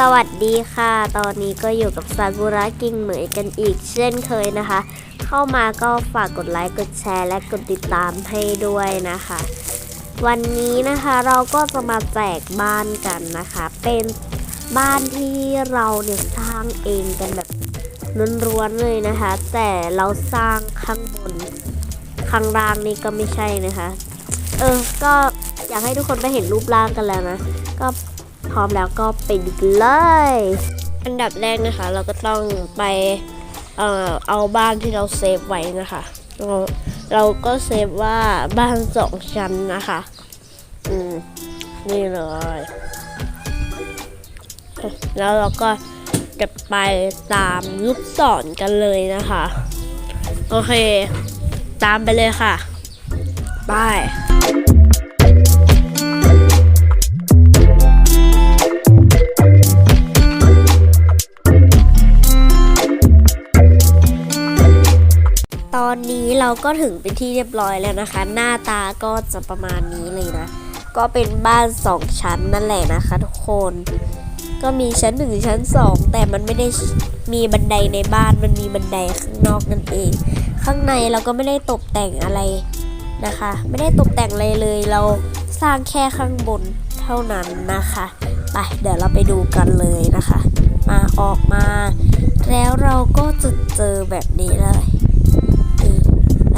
สวัสดีค่ะ ตอนนี้ก็อยู่กับซากุระกิ่งเหมยกันอีกเช่นเคยนะคะ เข้ามาก็ฝากกดไลค์ กดแชร์และกดติดตามให้ด้วยนะคะ วันนี้นะคะเราก็จะมาแจกบ้านกันนะคะ เป็นบ้านที่เราเนี่ยสร้างเองกันแบบล้วนๆเลยนะคะ แต่เราสร้างข้างบน ข้างล่างนี่ก็ไม่ใช่นะคะ เออ ก็อยากให้ทุกคนไปเห็นรูปร่างกันแล้วนะ ก็ พร้อมแล้วก็ไปดูกันเลย อันดับแรกนะคะ เราก็ต้องไปเอ่อเอาบ้านที่เราเซฟไว้นะคะ เราเราก็เซฟว่าบ้านสองชั้นนะคะ อืมนี่เลยแล้วเราก็จะไปตามลูกศรกันเลยนะคะ โอเค ตามไปเลยค่ะ บาย อนนี้เราก็ถึงเป็นที่เรียบร้อยแล้วนะคะ หน้าตาก็จะประมาณนี้เลยนะ ก็เป็นบ้านสองชั้นนั่นแหละนะคะทุกคน ก็มีชั้นหนึ่งชั้นสองแต่มันไม่ได้มีบันไดในบ้านมันมีบันไดข้างนอกนั่นเอง ข้างในเราก็ไม่ได้ตกแต่งอะไรนะคะ ไม่ได้ตกแต่งอะไรเลยเราสร้างแค่ข้างบนเท่านั้นนะคะไปเดี๋ยวเราไปดูกันเลยนะคะ มาออกมา แล้วเราก็จะเจอแบบนี้เลย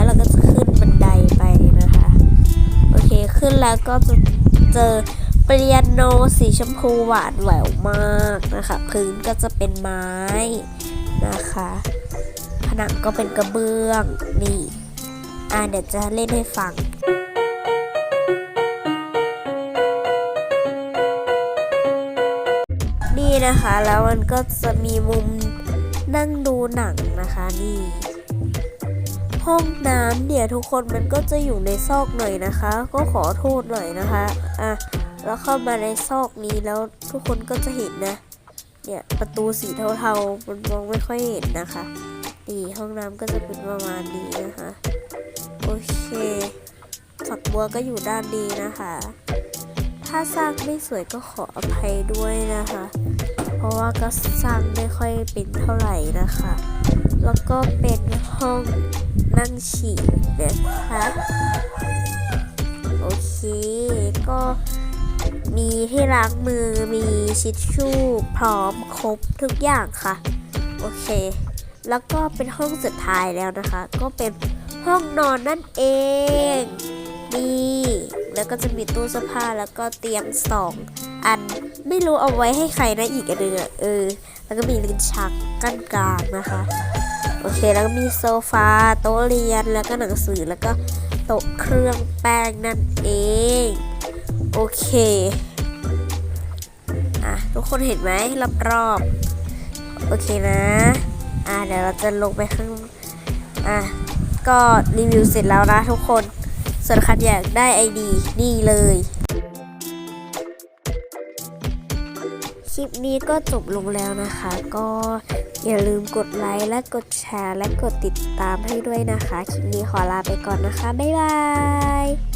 เราก็จะขึ้นบันไดไปนะคะ โอเคขึ้นแล้วก็จะเจอเปียโนสีชมพูหวานแหววมากนะคะ พื้นก็จะเป็นไม้นะคะ ผนังก็เป็นกระเบื้องนี่อ่าเดี๋ยวจะเล่นให้ฟังนี่นะคะแล้วมันก็จะมีมุมนั่งดูหนังนะคะนี่ ห้องน้ำเนี่ยทุกคนมันก็จะอยู่ในซอกหน่อยนะคะ ก็ขอโทษหน่อยนะคะอะแล้วเข้ามาในซอกนี้แล้วทุกคนก็จะเห็นนะ เนี่ยประตูสีเทาๆมันมองไม่ค่อยเห็นนะคะนี่ห้องน้ำก็จะเป็นประมาณนี้นะคะโอเคฝักบัวก็อยู่ด้านนี้นะคะ ถ้าสร้างไม่สวยก็ขออภัยด้วยนะคะ เพราะว่าก็สร้างไม่ค่อยเป็นเท่าไหร่นะคะ แล้วก็เป็นห้องนั่งฉี่นะคะโอเค ก็มีที่ล้างมือมีชิชชู่พร้อมครบทุกอย่างค่ะ โอเค แล้วก็เป็นห้องสุดท้ายแล้วนะคะ ก็เป็นห้องนอนนั่นเองนี่แล้วก็จะมีตู้เสื้อผ้าแล้วก็เตียงสองอัน ไม่รู้เอาไว้ให้ใครนะอีกอันนึงอะเออ แล้วก็มีลิ้นชักกั้นกลางนะคะ โอเคแล้วก็มีโซฟาโต๊ะเรียนแล้วก็หนังสือแล้วก็โต๊ะเครื่องแป้งนั่นเอง โอเคอะทุกคนเห็นไหมรอบๆโอเคนะอะเดี๋ยวเราจะลงไปข้างอะก็รีวิวเสร็จแล้วนะทุกคนส่วนใครอยากได้ไอดีนี่เลย ลิปนี้ก็จบลงแล้วนะคะ ก็อย่าลืมกดไลค์และกดแชร์ และกดติดตามให้ด้วยนะคะ คลิปนี้ขอลาไปก่อนนะคะ บ๊ายบาย